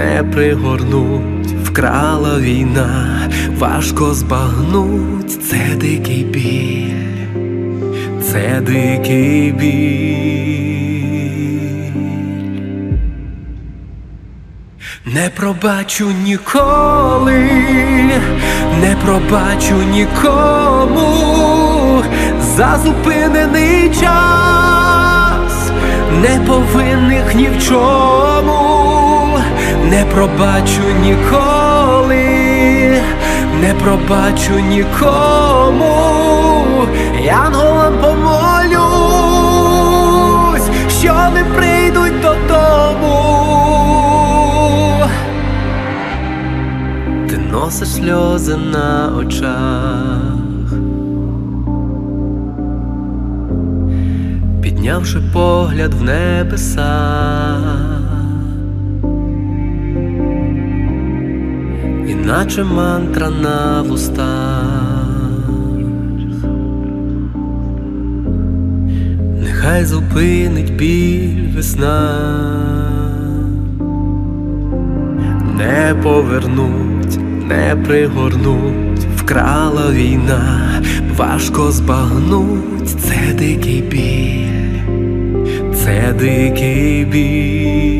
не пригорнуть, вкрала війна, важко збагнуть, це дикий біль, це дикий біль. Не пробачу ніколи, не пробачу нікому. За зупинений час, не повинних ні в чому, не пробачу ніколи, не пробачу нікому, янголам помолюсь, що не прийдуть додому. Ти носиш сльози на очах, піднявши погляд в небеса, іначе мантра на вустах, нехай зупинить біль весна. Не повернуть, не пригорнуть, вкрала війна, важко збагнуть, це дикий біль, це дикий біль,